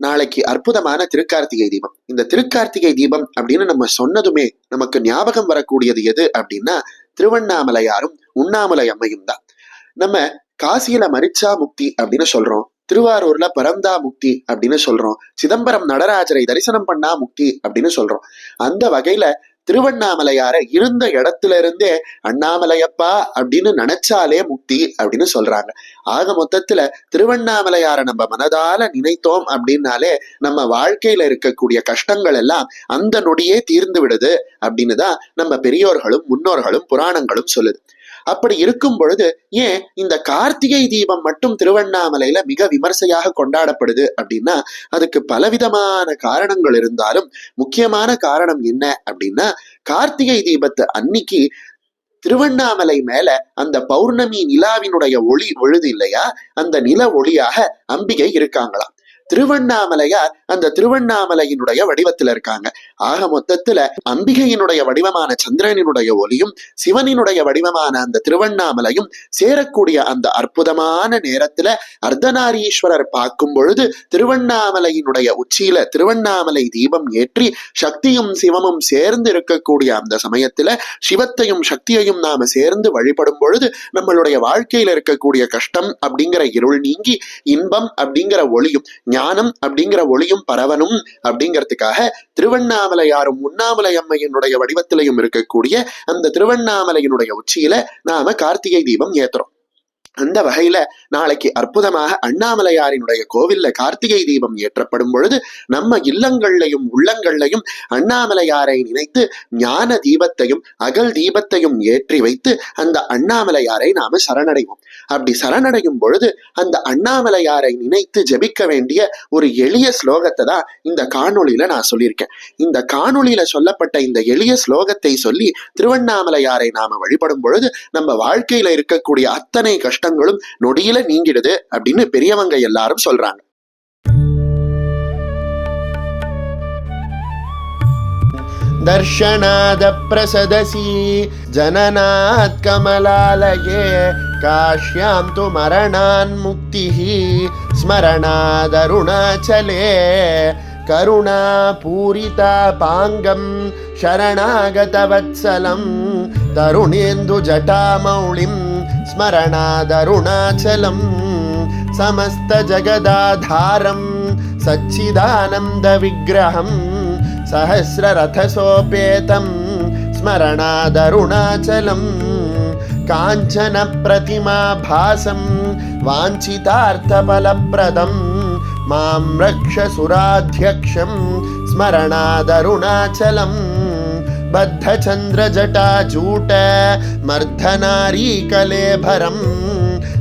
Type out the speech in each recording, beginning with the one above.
நாளைக்கு அற்புதமான திருக்கார்த்திகை தீபம். இந்த திருக்கார்த்திகை தீபம் அப்படின்னு நம்ம சொன்னதுமே நமக்கு ஞாபகம் வரக்கூடியது எது அப்படின்னா திருவண்ணாமலையாரும் உண்ணாமலை அம்மையும் தான். நம்ம காசியில மரிச்சா முக்தி அப்படின்னு சொல்றோம். திருவாரூர்ல பரந்தா முக்தி அப்படின்னு சொல்றோம். சிதம்பரம் நடராஜரை தரிசனம் பண்ணா முக்தி அப்படின்னு சொல்றோம். அந்த வகையில திருவண்ணாமலையார இருந்த இடத்துல இருந்தே அண்ணாமலையப்பா அப்படின்னு நினைச்சாலே முக்தி அப்படின்னு சொல்றாங்க. ஆக மொத்தத்துல திருவண்ணாமலையார நம்ம மனதால நினைத்தோம் அப்படின்னாலே நம்ம வாழ்க்கையில இருக்கக்கூடிய கஷ்டங்கள் எல்லாம் அந்த நொடியே தீர்ந்து விடுது அப்படின்னு தான் நம்ம பெரியோர்களும் முன்னோர்களும் புராணங்களும் சொல்லுது. அப்படி இருக்கும் பொழுது ஏன் இந்த கார்த்திகை தீபம் மட்டும் திருவண்ணாமலையில மிக விமர்சையாக கொண்டாடப்படுது அப்படின்னா அதுக்கு பலவிதமான காரணங்கள் இருந்தாலும் முக்கியமான காரணம் என்ன அப்படின்னா கார்த்திகை தீபத்தை அன்னைக்கு திருவண்ணாமலை மேல அந்த பௌர்ணமி நிலாவினுடைய ஒளி விழுது இல்லையா? அந்த நில ஒளியாக அம்பிகை இருக்காங்களாம். திருவண்ணாமலையார் அந்த திருவண்ணாமலையினுடைய வடிவத்துல இருக்காங்க. ஆக மொத்தத்துல அம்பிகையினுடைய வடிவமான சந்திரனினுடைய ஒளியும் சிவனினுடைய வடிவமான அந்த திருவண்ணாமலையும் சேரக்கூடிய அந்த அற்புதமான நேரத்துல அர்த்தநாரீஸ்வரர் பார்க்கும் பொழுது திருவண்ணாமலையினுடைய உச்சியில திருவண்ணாமலை தீபம் ஏற்றி சக்தியும் சிவமும் சேர்ந்து இருக்கக்கூடிய அந்த சமயத்துல சிவத்தையும் சக்தியையும் நாம சேர்ந்து வழிபடும் பொழுது நம்மளுடைய வாழ்க்கையில இருக்கக்கூடிய கஷ்டம் அப்படிங்கிற இருள் நீங்கி இன்பம் அப்படிங்கிற ஒளியும் ஞானம் அப்படிங்கிற ஒளியும் பரவனும் அப்படிங்கிறதுக்காக திருவண்ணாமலையாரும் உண்ணாமலை அம்மையினுடைய வடிவத்திலையும் இருக்கக்கூடிய அந்த திருவண்ணாமலையினுடைய உச்சியில நாம கார்த்திகை தீபம் ஏத்துறோம். அந்த வகையில நாளைக்கு அற்புதமாக அண்ணாமலையாரினுடைய கோவில்ல கார்த்திகை தீபம் ஏற்றப்படும் பொழுது நம்ம இல்லங்கள்லையும் உள்ளங்கள்லையும் அண்ணாமலையாரை நினைத்து ஞான தீபத்தையும் அகல் தீபத்தையும் ஏற்றி வைத்து அந்த அண்ணாமலையாரை நாம சரணடைவோம். அப்படி சரணடையும் பொழுது அந்த அண்ணாமலையாரை நினைத்து ஜெபிக்க வேண்டிய ஒரு எளிய ஸ்லோகத்தை தான் இந்த காணொளியில நான் சொல்லியிருக்கேன். இந்த காணொளியில சொல்லப்பட்ட இந்த எளிய ஸ்லோகத்தை சொல்லி திருவண்ணாமலையாரை நாம வழிபடும் பொழுது நம்ம வாழ்க்கையில இருக்கக்கூடிய அத்தனை கஷ்டங்களும் நொடியில நீங்கிடுது அப்படின்னு பெரியவங்க எல்லாரும் சொல்றாங்க दर्शनाद प्रसदसि जननात् कमलालये काश्यां तु मरणान्मुक्तिः स्मरणादरुणाचले करुणापूरितापाङ्गं शरणागतवत्सलं तरुणेन्दुजटामौळिं स्मरणादरुणाचलम् समस्तजगदाधारं सच्चिदानन्दविग्रहम् सहस्ररथसोपेतं स्मरणादरुणाचलम् काञ्चनप्रतिमाभासं वाञ्छितार्थफलप्रदं माँ रक्षसुराध्यक्षं स्मरणादरुणाचलम् बद्धचन्द्रजटाजूट मर्धनारीकले भरं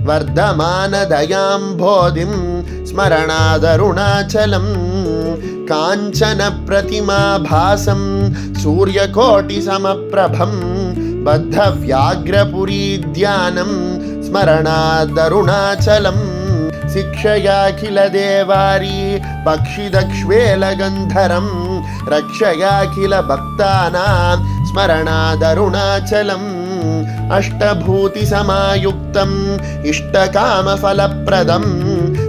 वर्धमानदयाम्बोधिं स्मरणादरुणाचलं काञ्चनप्रतिमाभासं सूर्यकोटिसमप्रभं बद्धव्याघ्रपुरीध्यानं स्मरणादरुणाचलं शिक्षयाखिलदेवारी पक्षिदक्ष्वेलगन्धरम् రక్షయాఖిల భక్తానాం స్మరణాదరుణాచలం అష్టభూతి సమాయుక్తం ఇష్టకామఫలప్రదం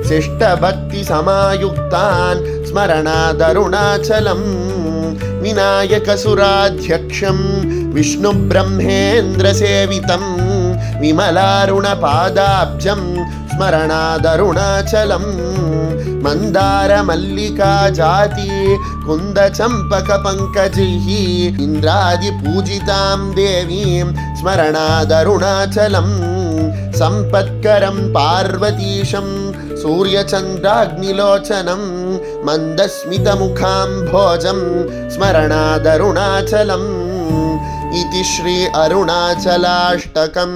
శిష్టభక్తి సమాయుక్తాన్ స్మరణాదరుణాచలం వినాయకసురాధ్యక్షం విష్ణుబ్రహ్మేంద్రసేవితం విమలారుణపాదాబ్జం స్మరణాదరుణాచలం మందార మల్లికా జాతి కుంద చంపక పంకజై ఇంద్రాది పూజితాం దేవీం స్మరణాదరుణాచలం. సంపత్కరం పార్వతీశం సూర్యచంద్రాగ్నిలోచనం మందస్మితముఖాం భోజం స్మరణాదరుణాచలం. ఇది శ్రీ అరుణాచలాష్టకం.